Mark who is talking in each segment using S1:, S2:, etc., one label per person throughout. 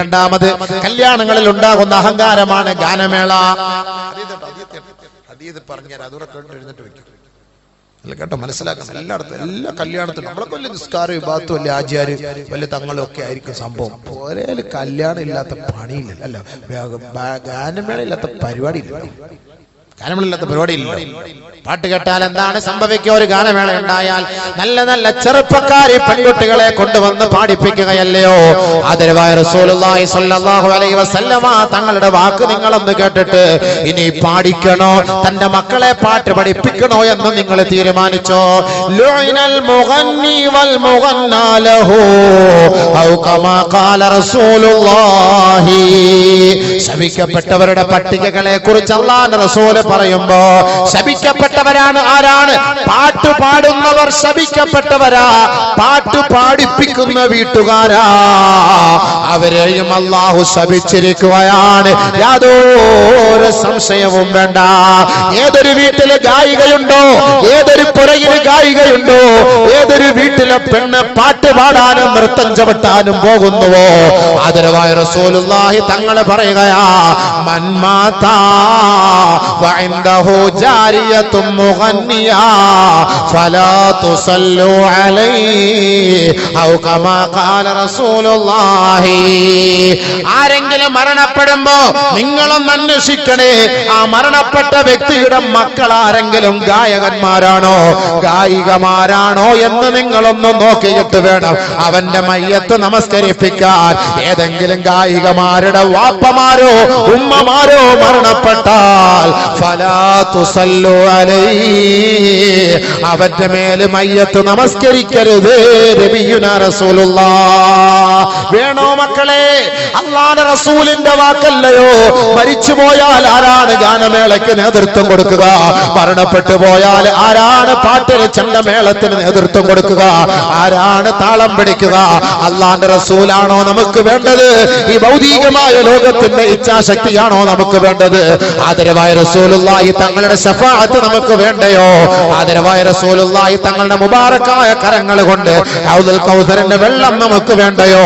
S1: രണ്ടാമത് കല്യാണങ്ങളിൽ ഉണ്ടാകുന്ന അഹങ്കാരമാണ് ഗാനമേള. പറഞ്ഞാൽ വെക്കും അല്ല കേട്ടോ മനസ്സിലാക്കണം. എല്ലായിടത്തും എല്ലാ കല്യാണത്തിനും നമ്മളൊക്കെ വലിയ നിസ്കാര വിഭാഗത്തും വലിയ ആചാര്? വലിയ തങ്ങളും ഒക്കെ ആയിരിക്കും സംഭവം. ഒരേ കല്യാണം ഇല്ലാത്ത പണിയില്ല. അല്ല ഗാനമേള ഇല്ലാത്ത പരിപാടിയില്ല. ഗാനമേളയില്ലാത്ത പരിപാടിയില്ല പാട്ട് കേട്ടാൽ എന്താണ് സംഭവിക്കുക? ഒരു ഗാനമേള ഉണ്ടായാൽ നല്ല നല്ല ചെറുപ്പക്കാരെ പെൺകുട്ടികളെ കൊണ്ടുവന്ന് പാടിപ്പിക്കുകയല്ലയോ? തങ്ങളുടെ വാക്ക് നിങ്ങളൊന്ന് കേട്ടിട്ട് ഇനി പാടിക്കണോ? തന്റെ മക്കളെ പാട്ട് പഠിപ്പിക്കണോ എന്ന് നിങ്ങൾ തീരുമാനിച്ചോ? ശപിക്കപ്പെട്ടവരുടെ പട്ടികകളെ കുറിച്ച് അള്ളാഹുവിന്റെ റസൂൽ പറയുമ്പോ ശപിക്കപ്പെട്ടവരാണ് ആരാണ്? പാട്ട് പാടുന്നവർ ശപിക്കപ്പെട്ടവരാ. പാട്ട് പാടിപ്പിക്കുന്ന വീട്ടുകാരാ. അവരെയും അള്ളാഹു ശപിച്ചിരിക്കുകയാണ്. യാതൊരു സംശയവും വേണ്ട. ഏതൊരു വീട്ടിൽ ഗായികയുണ്ടോ? ഏതൊരു പുറകിൽ ഗായികയുണ്ടോ? ഏതൊരു വീട്ടിലെ പെണ്ണ് പാട്ട് പാടാനും നൃത്തം ചവിട്ടാനും പോകുന്നുവോ? ആദരവായ റസൂലുള്ളാഹി തങ്ങളെ പറയുകയാ മന്മാതാ തുസല്ലു അലൈഹി ഔ കമാ ഖാല റസൂലുള്ളാഹി ആരെങ്കിലും മരണപ്പെടുമ്പോ നിങ്ങളും അന്വേഷിക്കണേ. ആ മരണപ്പെട്ട വ്യക്തിയുടെ മക്കൾ ആരെങ്കിലും ഗായകന്മാരാണോ ഗായികമാരാണോ എന്ന് നിങ്ങളൊന്ന് നോക്കിയിട്ട് വേണം. അവന്റെ മയ്യത്ത് നമസ്കരിപ്പിക്കാൻ. ഏതെങ്കിലും ഗായികമാരുടെ വാപ്പമാരോ ഉമ്മമാരോ മരണപ്പെട്ടാൽ അവന്റെ മേൽ മയ്യത്ത് നമസ്കരിക്കരുത് രബിയുന റസൂലുള്ള. വേണോ മക്കളെ അള്ളാന റസൂലിന്റെ വാക്കല്ലയോ? മരിച്ചു പോയാൽ ആരാണ് ഗാനമേളയ്ക്ക് നേതൃത്വം കൊടുക്കുക? മരണപ്പെട്ടു പോയാൽ ആരാണ് പാട്ടിന് ചെണ്ടമേളത്തിന് നേതൃത്വം കൊടുക്കുക? ആരാണ് താളം പിടിക്കുക? അള്ളാന്റെ റസൂലാണോ നമുക്ക് വേണ്ടത്? ഈ ഭൗതികമായ ലോകത്തിന്റെ ഇച്ഛാശക്തിയാണോ നമുക്ക് വേണ്ടത്? ആദരവായ റസൂലുള്ളാഹി തങ്ങളുടെ ശഫാഅത്ത് നമുക്ക് വേണ്ടയോ? ആദരവായ റസൂലുള്ളാഹി തങ്ങളുടെ മുബാറക്കായ കരങ്ങൾ കൊണ്ട് ഔദുൽ കൗസറിന്റെ വെള്ളം നമുക്ക് വേണ്ടയോ?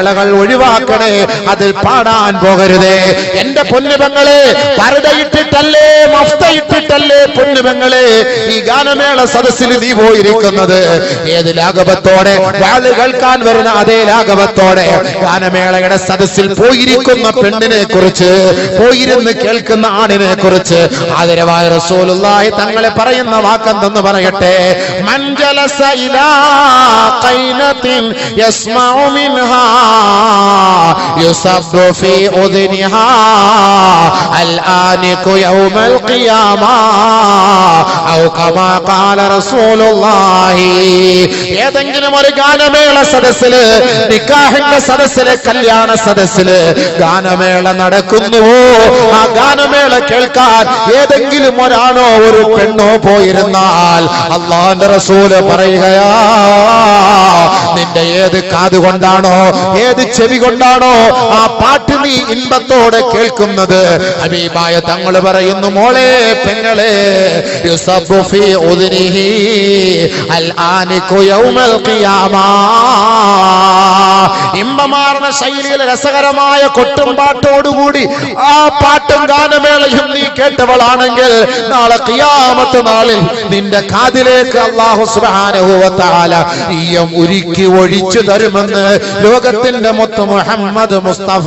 S1: ഗാനമേളകൾ ഒഴിവാക്കണേ. അതിൽ പാടാൻ പോകരുതേ. എന്റെ പൊന്നുപെങ്ങളെ പരതയിട്ടിട്ടല്ലേ മഫ്തയിട്ടിട്ടല്ലേ പൊന്നുപെങ്ങളെ ഈ ഗാനമേള സദസ്സിൽ നീ പോയിരിക്കുന്നത്? ഏത് ലാഘവത്തോടെ? വാൾ കേൾക്കാൻ വരുന്ന അതേ ലാഘവത്തോടെ. ഗാനമേളയുടെ സദസ്സിൽ പോയിരിക്കുന്ന പെണ്ണിനെ കുറിച്ച് പോയിരുന്ന് കേൾക്കുന്ന ആണിനെ കുറിച്ച് ആദരവായ റസൂലുള്ളാഹി തങ്ങളെ പറയുന്ന വാക്കെന്തെന്ന് പറയട്ടെ? മഞ്ജലസ ഇലാ യസ്മഉ മിൻഹാ യുസബ്ബു ഫീ ഉദ്നിഹാ الآنك يوم القيامة أو كما قال رسول الله ഏതെങ്കിലും ഒരു ഗാനമേള സദസ്സില് നിക്കാഹിന്റെ സദസ്സില് കല്യാണ സദസ്സില് ഗാനമേള നടക്കുന്നുവോ ആ ഗാനമേള കേൾക്കാൻ ഏതെങ്കിലും ഒരാണോ ഒരു പെണ്ണോ പോയിരുന്നാൽ അള്ളാന്റെ റസൂല് പറയുകയാ നിന്റെ ഏത് കാതുകൊണ്ടാണോ ഏത് ചെവി കൊണ്ടാണോ ആ പാട്ട് നീ ഇൻപത്തോടെ കേൾക്കുന്നത്. ഹബീബായ തങ്ങൾ പറയുന്നു മോളെ പെങ്ങളെ ഇമ്പമാർന്ന ശൈലിയിൽ രസകരമായ കൊട്ടും പാട്ടോടുകൂടി ആ പാട്ടും ഗാനമേളയും നീ കേട്ടവളാണെങ്കിൽ നാളെ കിയാമത്ത് നാളിൽ നിന്റെ കാതിലേക്ക് അള്ളാഹു തആല ഈയം ഒരുക്കി ഒഴിച്ചു തരുമെന്ന് ലോകത്തിന്റെ മൊത്തം മുഹമ്മദ് മുസ്തഫ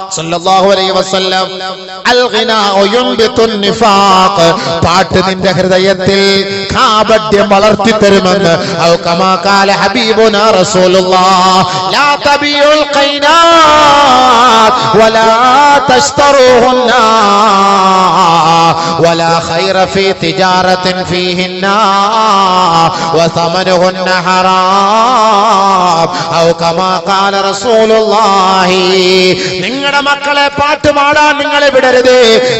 S1: സല്ലല്ലാഹു അലൈഹി വസല്ലം അൽ ഗിനാഉ യുംബിതു നിഫാഖ് പാട്ട് നിന്റെ ഹൃദയത്തിൽ കാപട്യം വളർത്തി തരുമെന്ന് ഔ കമാ കാല ഹബീബുനാ റസൂലുള്ളാഹ് ലാ തബിയുൽ ഖൈനാത് വലാ തശ്തറുഹുന്ന ولا خير في تجارة فيهن وثمنهن حرام أو كما قال رسول الله റസൂലുള്ളാഹി മക്കളെ പാട്ട് പാടാൻ നിങ്ങളെ വിടരുത്.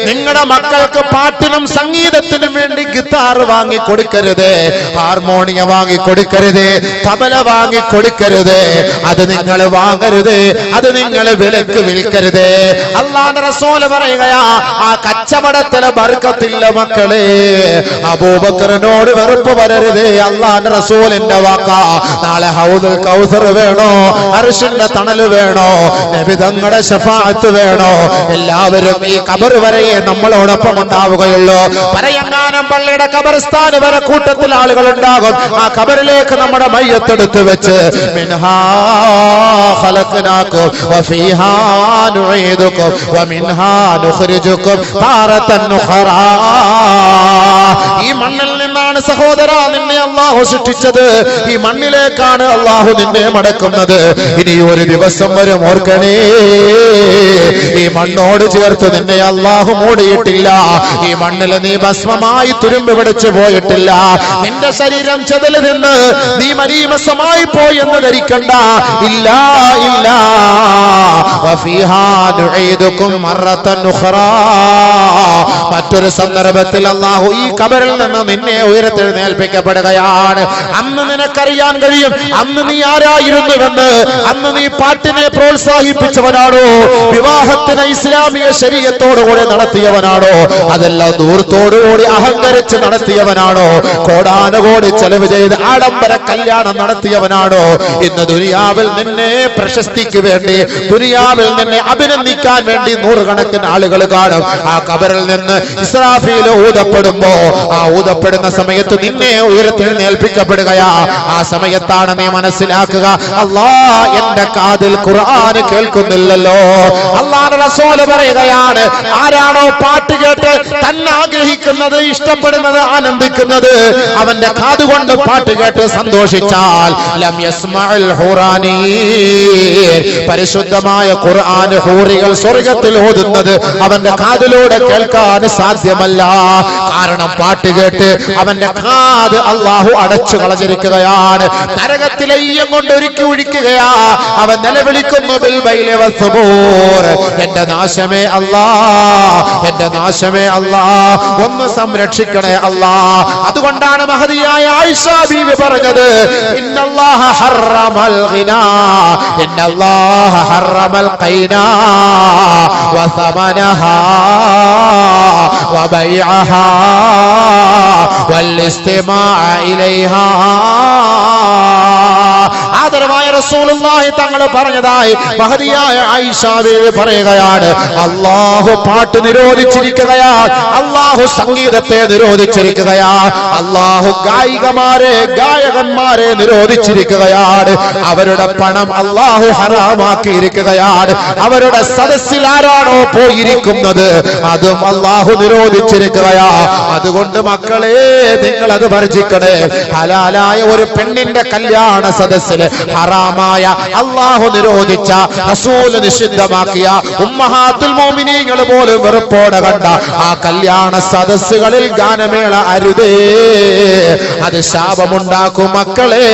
S1: നിങ്ങളുടെ മക്കൾക്ക് പാട്ടിനും സംഗീതത്തിനും വേണ്ടി ഗിത്താർ വാങ്ങി കൊടുക്കരുത്. ഹാർമോണിയം വാങ്ങി കൊടുക്കരുത്. തബല വാങ്ങി കൊടുക്കരുത്. അത് നിങ്ങൾ വാങ്ങരുത്. അത് നിങ്ങൾ വിലക്ക് വിൽക്കരുത്. അള്ളാന്റെ റസൂൽ പറയുകയാ ആ കച്ചവടത്തിലെ ബർക്കത്തില്ല മക്കളെ. അബൂബക്കറിനോട് വെറുപ്പ് വരരുത്. അള്ളാന്റെ റസൂലിന്റെ വാക്ക. നാളെ ഹൗദുൽ കൗസർ വേണോ? അർഷിന്റെ തണൽ വേണോ? നബിതങ്ങളുടെ ശഫാഅത്ത് വേണോ? എല്ലാവരും ഈ കബർ വരെയേ നമ്മളോടൊപ്പം ഉണ്ടാവുകയുള്ളൂ. പറയങ്ങാനം പള്ളിയുടെ കബർസ്ഥാന വരെ കൂട്ടത്തിൽ ആളുകൾ ഉണ്ടാകും. ആ കബറിലേക്ക് നമ്മുടെ മയ്യത്തെടുത്ത് വെച്ച് ഈ മണ്ണിൽ നിന്നാണ് സഹോദരാ അള്ളാഹു സൃഷ്ടിച്ചത്. ഈ മണ്ണിലേക്കാണ് അള്ളാഹു നിന്നെ മടക്കുന്നത്. ഇനി ഒരു ദിവസം വരെ ഓർക്കണേ. ഈ മണ്ണോട് ചേർത്ത് നിന്നെ അള്ളാഹു മൂടിയിട്ടില്ല. ഈ മണ്ണിൽ നീ ഭസ്മമായി തുരുമ്പ് പിടിച്ചു പോയിട്ടില്ല. നിന്റെ ശരീരം ചെതൽ നിന്ന് നീ മരീമസമായി പോയി എന്ന് ധരിക്കണ്ട. ഇല്ല ഇല്ല. മറ്റൊരു സന്ദർഭത്തിൽ അള്ളാഹു ഈ കബറിൽ നിന്ന് നിന്നെ ഉയരത്തെഴുന്നേൽപ്പിക്കപ്പെടുകയാണ് അന്ന് നിനക്കറിയാൻ കഴിയും. അന്ന് നീ ആരായിരുന്നുവെന്ന് അന്ന് നീ പാട്ടിനെ പ്രോത്സാഹിപ്പിച്ചവനാണോ? വിവാഹത്തിന് ഇസ്ലാമിക ശരീരത്തോടുകൂടെ നടത്തിയവനാണോ? അതെല്ലാം ദൂരത്തോടുകൂടി അഹങ്കരിച്ച് നടത്തിയവനാണോ? കോടാനുകോടി ചെലവ് ചെയ്ത് ആഡംബര കല്യാണം നടത്തിയവനാണോ? ഇന്ന് ദുനിയാവിൽ നിന്നെ പ്രശസ്തിക്ക് വേണ്ടി ദുനിയാവിൽ നിന്നെ അഭിനന്ദിക്കാൻ വേണ്ടി നൂറുകണക്കിന് ആളുകൾ കാണും. ആ കബറിൽ നിന്ന് ഇസ്രാഫിയിൽ ഊതപ്പെടുമ്പോ ആ ഊതപ്പെടുന്ന സമയത്ത് നിന്നെ ഉയരത്തിൽ നേൽപ്പിക്കപ്പെടുകയാ ആ സമയത്താണ് നീ മനസ്സിലാക്കുക. അല്ലാ എന്റെ കാതിൽ ഖുർആൻ കേൾക്കുന്നില്ലല്ലോ. അള്ളാഹ് റസൂൽ പറയുകയാണ് ആരാണോ പാട്ട് കേട്ട് തന്നെ ആഗ്രഹിക്കുന്നത് ഇഷ്ടപ്പെടുന്നത് ആനന്ദിക്കുന്നത് അവന്റെ കാതുകൊണ്ട് പാട്ട് കേട്ട് സന്തോഷിച്ചാൽ ലം യസ്മഉൽ ഹുറാനി പരിശുദ്ധമായ ഖുർആൻ ഹൂറികൾ സ്വർഗത്തിൽ ഓതുന്നത് അവന്റെ കാതിലൂടെ കേൾക്കാൻ സാധ്യമല്ല. കാരണം പാട്ട് കേട്ട് അവന്റെ കാത് അള്ളാഹു അടച്ചു കളഞ്ഞിരിക്കുകയാണ് നരകത്തിലെ ഈയം കൊണ്ട് ഒരുക്കി ഒഴിക്കുകയാ അവൻ നിലവിളിക്കുന്നു ബിൽബൈലെ വസ്തുബൂർ എന്റെ നാശമേ അല്ലാ എന്റെ നാശമേ അല്ലാ ഒന്ന് സംരക്ഷിക്കണേ അല്ലാ അതുകൊണ്ടാണ് മഹതിയായ ആയിഷ ബീവി പറഞ്ഞത് ഇന്നല്ലാഹ ഹറമൽ ഗിനാ ഇന്നല്ലാഹ ഹറമൽ ഖൈനാ വസമനഹാ وبيعها والاستماع ഇലൈഹാ ആദരവായ റസൂലുള്ളാഹി തങ്ങൾ പറഞ്ഞതായി. മഹതിയായ ആയിഷ പറയുകയാണ് അള്ളാഹു പാട്ട് നിരോധിച്ചിരിക്കുകയാ. അള്ളാഹു സംഗീതത്തെ നിരോധിച്ചിരിക്കുകയാ. അള്ളാഹു ഗായികമാരെ ഗായകന്മാരെ നിരോധിച്ചിരിക്കുകയാണ്. അവരുടെ പണം അള്ളാഹു ഹറാമാക്കിയിരിക്കുകയാണ്. അവരുടെ സദസ്സിൽ ആരാണോ പോയിരിക്കുന്നത് അതും അള്ളാഹു നിരോധിച്ചിരിക്കുകയാ. അതുകൊണ്ട് മക്കളെ നിങ്ങൾ അത് വർജിക്കണേ ഹലാലായ ഒരു പെണ്ണിന്റെ കല്യാണ സദസ്സിൽ ഹറാമായ അള്ളാഹു നിരോധിച്ച റസൂൽ നിഷിദ്ധമാക്കിയ ഉമ്മഹാത്തുൽ മോമിനീങ്ങൾ പോലും വെറുപ്പോടെ കണ്ട ആ കല്യാണ സദസ്സുകളിൽ ഗാനമേള അരുതേ. അത് ശാപമുണ്ടാക്കും മക്കളെ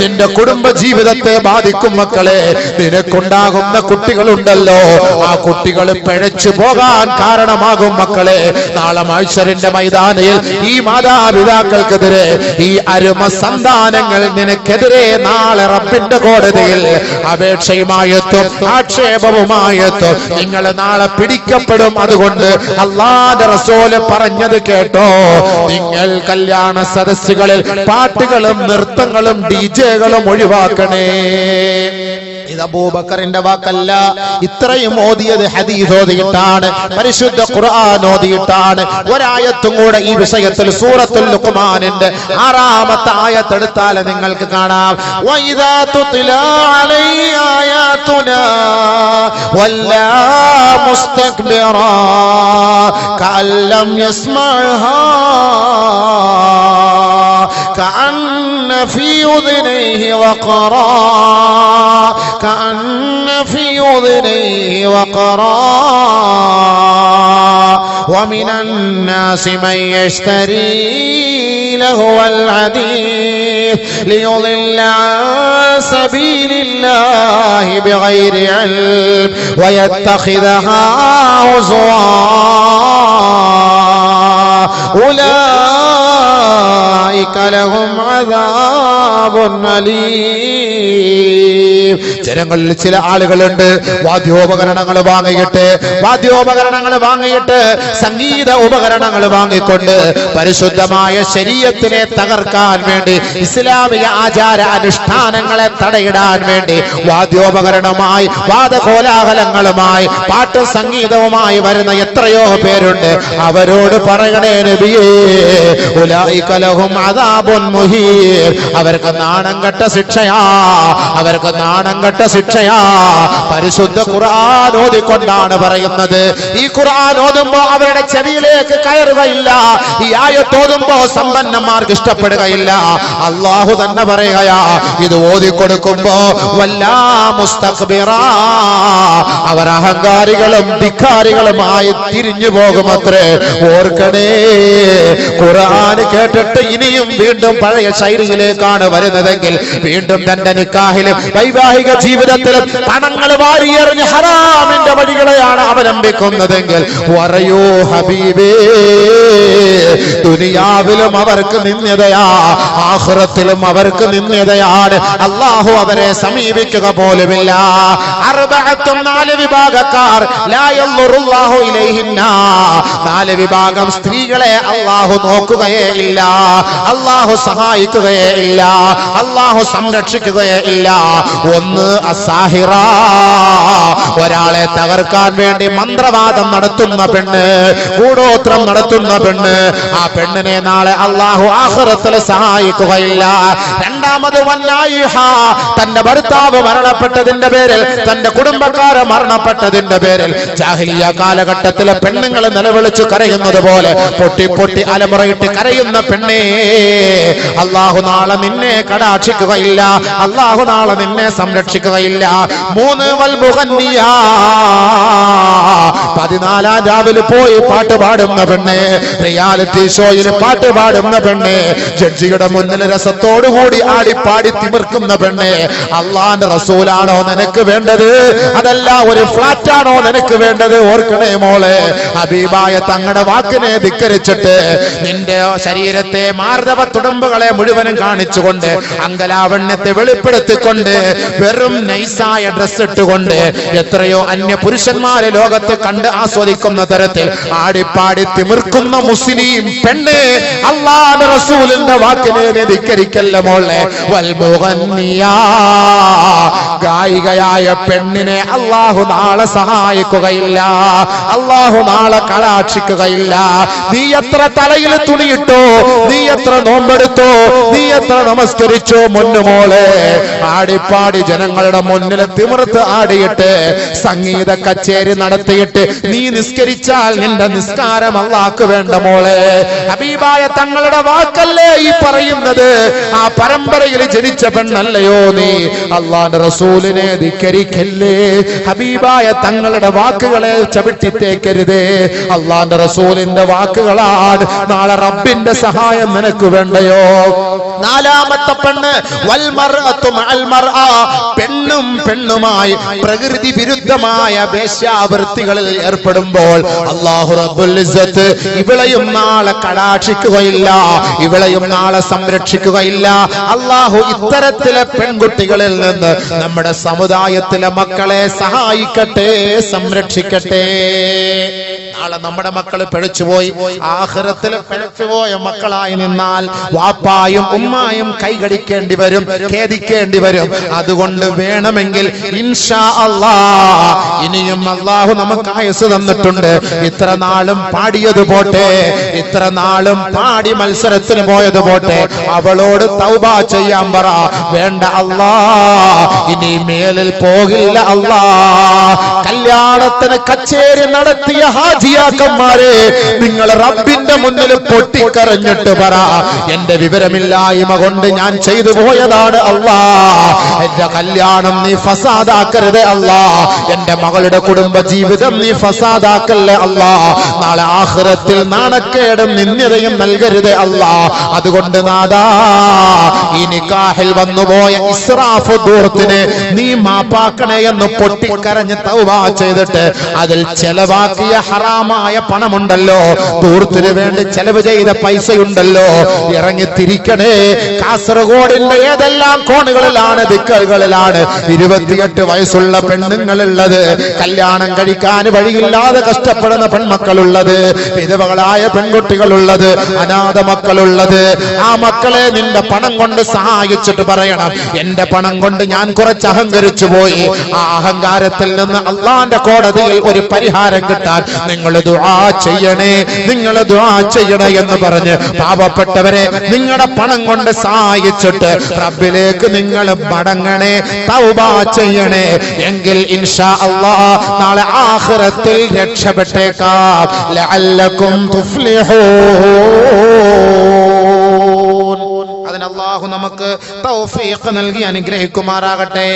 S1: നിന്റെ കുടുംബ ജീവിതത്തെ ബാധിക്കും മക്കളെ. നിനക്കുണ്ടാകുന്ന കുട്ടികളുണ്ടല്ലോ. ആ കുട്ടികൾ പിഴച്ചു പോകാൻ കാരണമാകും മക്കളെ. നാളെ മത്സരിന്റെ മൈതാനയിൽ ഈ മാതാപിതാക്കൾക്കെതിരെ ഈ അരുമ സന്താനങ്ങൾ നിനക്കെതിരെ നാളെ റബ്ബിന്റെ കോടതിയിൽ അപേക്ഷയുമായെത്തും ആക്ഷേപവുമായെത്തും. നിങ്ങൾ നാളെ പിടിക്കപ്പെടും. അതുകൊണ്ട് അള്ളാന്റെ റസോൽ പറഞ്ഞത് കേട്ടോ. നിങ്ങൾ കല്യാണ സദസ്സുകളിൽ പാട്ടുകളും നൃത്തങ്ങളും ഡിജെകളും ഒഴിവാക്കണേ. ഇത് അബൂബക്കറിന്റെ വാക്കല്ല ഇത്രയും ഓതിയത് ഹദീസ് ഓതിയിട്ടാണ് പരിശുദ്ധ ഖുർആൻ ഓതിയിട്ടാണ് ഒരായത്തും കൂടെ ഈ വിഷയത്തിൽ സൂറത്തുൽ ലുഖ്മാനിന്റെ ആറാമത്തെ ആയത്തെടുത്താൽ നിങ്ങൾക്ക് കാണാം വൈദാ തുത്ലാ അലൈഹി ആയാതുനാ വല്ലാ മുസ്തക്ബിറാ കഅല്ലം യസ്മഅഹാ كأن في أذنيه وقرا كأن في أذنيه وقرا. ومن الناس من يشتري لهو الحديث ليضل عن سبيل الله بغير علم ويتخذها هزوا. أولئك لهم عذاب أليم. ജനങ്ങളിൽ ചില ആളുകളുണ്ട്. വാദ്യോപകരണങ്ങൾ വാങ്ങിയിട്ട് വാദ്യോപകരണങ്ങൾ വാങ്ങിയിട്ട് സംഗീത ഉപകരണങ്ങൾ വാങ്ങിക്കൊണ്ട് പരിശുദ്ധമായ ശരീരത്തിനെ തകർക്കാൻ വേണ്ടി ഇസ്ലാമിക ആചാര അനുഷ്ഠാനങ്ങളെ തടയിടാൻ വേണ്ടി വാദ്യോപകരണമായി വാദകോലാഹലങ്ങളുമായി പാട്ടും സംഗീതവുമായി വരുന്ന എത്രയോ പേരുണ്ട്. അവരോട് പറയണേ നബിയേ അവർക്ക് നാണം കെട്ട ശിക്ഷയാ. അവർക്ക് നാണം കെട്ട ശിക്ഷയാ. പരിശുദ്ധ ഖുർആൻ ഓതിക്കൊണ്ടാണ് പറയുന്നത്. ഈ ഖുർആൻ ഓതുമ്പോ അവരുടെ ചെവിയിലേക്ക് കയറുകയില്ല. ഈ ആയത്തോതുമ്പോ സമ്പന്നന്മാർക്ക് ഇഷ്ടപ്പെടുകയില്ല. അള്ളാഹു തന്നെ പറയുകയാ ഇത് ഓതിക്കൊടുക്കുമ്പോ വല്ലാ മുസ്തഖ്ബിറ അവർ അഹങ്കാരികളും ധിക്കാരികളുമായി തിരിഞ്ഞു പോകുമത്രേ. ഓർക്കണേ ഖുർആൻ കേട്ടിട്ട് ഇനിയും വീണ്ടും പഴയ ശൈലിയിലേക്കാണ് വരുന്നതെങ്കിൽ വീണ്ടും തന്റെ നിക്കാഹിലും വൈവാഹിക ജീവിതത്തിലും പണങ്ങൾ വാരിയെറിഞ്ഞ് ഹറാമിന്റെ വഴികളെയാണ് അവലംബിക്കുന്നതെങ്കിൽ വറയോ ഹബീബേ ദുനിയാവിലും അവർക്ക് നിന്ദതയാ ആഹുറത്തിലും അവർക്ക് നിന്ദതയാണ് അള്ളാഹു അവരെ സമീപിക്കുക പോലുമില്ല. അറുപത്തും നാല് വിഭാഗക്കാർ നാല് വിഭാഗം സ്ത്രീകളെ അള്ളാഹു നോക്കുകയേ ഇല്ല അള്ളാഹു സഹായിക്കുകയേ ഇല്ല അള്ളാഹു സംരക്ഷിക്കുകയേ ഇല്ല. ഒന്ന് അസാഹിറ. ഒരാളെ തകർക്കാൻ വേണ്ടി മന്ത്രവാദം നടത്തുന്ന പെണ്ണ് കൂടോത്രം നടത്തുന്ന പെണ്ണ്. ആ പെണ്ണിനെ നാളെ അള്ളാഹു ആഹ്റത്തിൽ സഹായിക്കുകയില്ല. രണ്ടാമത് വന്നായിഹ തന്റെ ഭർത്താവ് മരണപ്പെട്ടതിന്റെ പേരിൽ തന്റെ കുടുംബക്കാരെ മരണപ്പെട്ടതിന്റെ പേരിൽ ജാഹിലിയ കാലഘട്ടത്തിലെ പെണ്ണുങ്ങൾ നിലവിളിച്ച് കരയുന്നത് പോലെ പൊട്ടി പൊട്ടി അലമുറയിട്ട് കരയുന്ന പെണ്ണേ അള്ളാഹു നാളെ നിന്നെ കടാക്ഷിക്കുകയില്ല. അള്ളാഹു നാളെ നിന്നെ സംരക്ഷിക്കുകയില്ല. മൂന്ന് വൽമുഹന്നിയ പതിനാലാം രാവിലെ പോയി പാട്ട് പാടുന്ന പെണ്ണെ റിയാലിറ്റി ഷോയിൽ പാട്ട് പാടുന്ന പെണ്ണെ ജഡ്ജിയുടെ മുന്നിൽ രസത്തോടുകൂടി ആടിപ്പാടി തിമിർക്കുന്ന പെണ്ണെ അള്ളാന്റെ റസൂലാണോ നിനക്ക് വേണ്ടത്? അതല്ല ഒരു ഫ്ലാറ്റ് ആണോ നിനക്ക് വേണ്ടത്? ഓർക്കണേ മോളെ ഹബീബായ തങ്ങളുടെ വാക്കിനെ ധിക്കരിച്ചിട്ട് നിന്റെ ശരീരത്തെ മാർദ്ദവ തുടമ്പുകളെ മുഴുവനും കാണിച്ചുകൊണ്ട് അങ്കലാവണ്യത്തെ വെളിപ്പെടുത്തിക്കൊണ്ട് വെറും നൈസായ ഡ്രസ് ഇട്ടുകൊണ്ട് എത്രയോ അന്യ പുരുഷന്മാരെ ലോകത്ത് കണ്ട് ആസ്വദിക്കുന്ന തരത്തിൽ ആടിപ്പാടി തിമിർക്കുന്ന മുസ്ലിം പെണ്ണ് അള്ളാഹ് റസൂലിന്റെ വാക്കിനെ ധിക്കരിക്കല്ല മോളെ. ഗായികയായ പെണ്ണിനെ അള്ളാഹു നാളെ സഹായിക്കുകയില്ല. അള്ളാഹു നാളെ കലാക്ഷിക്കുകയില്ല നീ എത്ര തലയിൽ തുണിയിട്ടോ നീ എത്ര നോമ്പെടുത്തോ നീ എത്ര നമസ്കരിച്ചോ മുന്നുമോളെ ആടിപ്പാടി ജനങ്ങളുടെ മുന്നിൽ തിമിർത്ത് ആടിയിട്ട് സംഗീത കച്ചേരി നടത്തിയിട്ട് നീ നിസ്കരിച്ചാൽ നിന്റെ നിസ്കാരം അള്ളാക്ക് വേണ്ട മോളെ. ഹബീബായ തങ്ങളുടെ വാക്കല്ലേ ഈ പറയുന്നത്? ആ പരമ്പരയിൽ ജനിച്ച പെണ്ണല്ലയോ നീ? അള്ളാന്റെ റസൂലിനെ ധിക്കരിക്കല്ലേ? ഹബീബായ തങ്ങളുടെ വാക്കുകളെ ചവിട്ടിത്തേക്കരുതേ. അള്ളാന്റെ റസൂലിന്റെ വാക്കുകളാണ്. നാളെ റബ്ബിന്റെ സഹായം നിനക്ക് വേണ്ടയോ? നാലാമത്തെ പെണ്ണ് പെണ്ണും പെണ്ണുമായി പ്രകൃതി വിരുദ്ധമായ വേശ്യാവൃത്തികളിൽ ഏർപ്പെടുമ്പോൾ അള്ളാഹു റബ്ബുൽ ഇവളെയും നാളെ കടാക്ഷിക്കുകയില്ല ഇവളെയും നാളെ സംരക്ഷിക്കുകയില്ല. അള്ളാഹു ഇത്തരത്തിലെ പെൺകുട്ടികളിൽ നിന്ന് നമ്മുടെ സമുദായത്തിലെ മക്കളെ സഹായിക്കട്ടെ സംരക്ഷിക്കട്ടെ. നാളെ നമ്മുടെ മക്കൾ പിഴച്ചുപോയി. ആഹ്റത്തിൽ പിഴച്ചുപോയ മക്കളായി നിന്നാൽ വാപ്പായും ഉമ്മായും കൈകടിക്കേണ്ടി വരും ഖേദിക്കേണ്ടി വരും. അതുകൊണ്ട് വേണമെങ്കിൽ ഇൻഷാ അള്ളാ ഇനിയും അള്ളാഹു നമുക്ക് ആയസ് തന്നിട്ടുണ്ട്. ഇത്ര നാളും പാടിയത് പോട്ടെ ഇത്ര നാളും പാടി മത്സരത്തിന് പോയത് പോട്ടെ. അവളോട് തൗബ ചെയ്യാൻ പറ വേണ്ട അള്ളാ ഇനി മേലിൽ പോകില്ല അള്ളാ കല്യാണത്തിന് കച്ചേരി നടത്തിയ ഹാജി ഹാജിയാക്കന്മാരെ നിങ്ങൾ റബ്ബിന്റെ മുന്നിൽ പൊട്ടിക്കരഞ്ഞിട്ട് പറ. എന്റെ വിവരമില്ലായ്മ കൊണ്ട് ഞാൻ ചെയ്തു പോയതാണ് അള്ളാ. എന്റെ കല്യാണം നീ ഫസാദാക്കരുത് അള്ളാ. എന്റെ മകളുടെ കുടുംബ ജീവിതം നീ ഫസാദാക്കല്ലേ അള്ളാ. നാളെ ആഖിറത്തിൽ നാണക്കേടും നിന്ദ്യതയും നൽകരുത് അള്ളാ. അതുകൊണ്ട് നാദാ ഈ നിക്കാഹിൽ വന്നുപോയ ഇസ്രാഫ് ദൂർത്തിന് നീ മാപ്പാക്കണേ എന്ന് പൊട്ടിക്കരഞ്ഞ് തൗബ ചെയ്തിട്ട് അതിൽ ചെലവാക്കിയ ഹറാമായ പണമുണ്ടല്ലോ. ദൂർത്തിന് വേണ്ടി ചെലവ് ചെയ്ത പൈസയുണ്ടല്ലോ. ഇറങ്ങി തിരിക്കണേ. കാസർഗോഡിന്റെ ഏതെല്ലാം കോണുകളിലാണ് ദിക്കലുകളിലാണ് ഇരുപത്തിയെട്ട് വയസ്സുള്ള പെണ്ണുങ്ങളുള്ളത്. കല്യാണം കഴിക്കാൻ വഴിയില്ലാതെ കഷ്ടപ്പെടുന്ന പെൺമക്കളുള്ളത്. വിധവകളായ പെൺകുട്ടികളുള്ളത്. അനാഥ മക്കളുള്ളത്. ആ മക്കളെ നിന്റെ പണം കൊണ്ട് സഹായിച്ചിട്ട് പറയണം. എന്റെ പണം കൊണ്ട് ഞാൻ കുറച്ച് അഹങ്കരിച്ചു പോയി ആ അഹങ്കാരത്തിൽ നിന്ന് അള്ളാന്റെ കോടതിയിൽ ഒരു പരിഹാരം കിട്ടാൻ നിങ്ങൾ ദുആ ചെയ്യണേ നിങ്ങൾ ദുആ ചെയ്യണേ എന്ന് പറഞ്ഞ് പാവപ്പെട്ടവരെ നിങ്ങളുടെ പണം കൊണ്ട് സഹായിച്ചിട്ട് റബ്ബിലേക്ക് നിങ്ങൾ മടങ്ങണേ തൗബ ചെയ്യണേ. എങ്കിൽ ഇൻഷാ അള്ളാ നാളെ ആഖിറത്തിൽ രക്ഷപ്പെട്ടേക്കാം. ലഅല്ലകും തുഫ്ലിഹൂൻ. അതിന് നമുക്ക് തൗഫീഖ് നൽകി അനുഗ്രഹിക്കുമാറാകട്ടെ.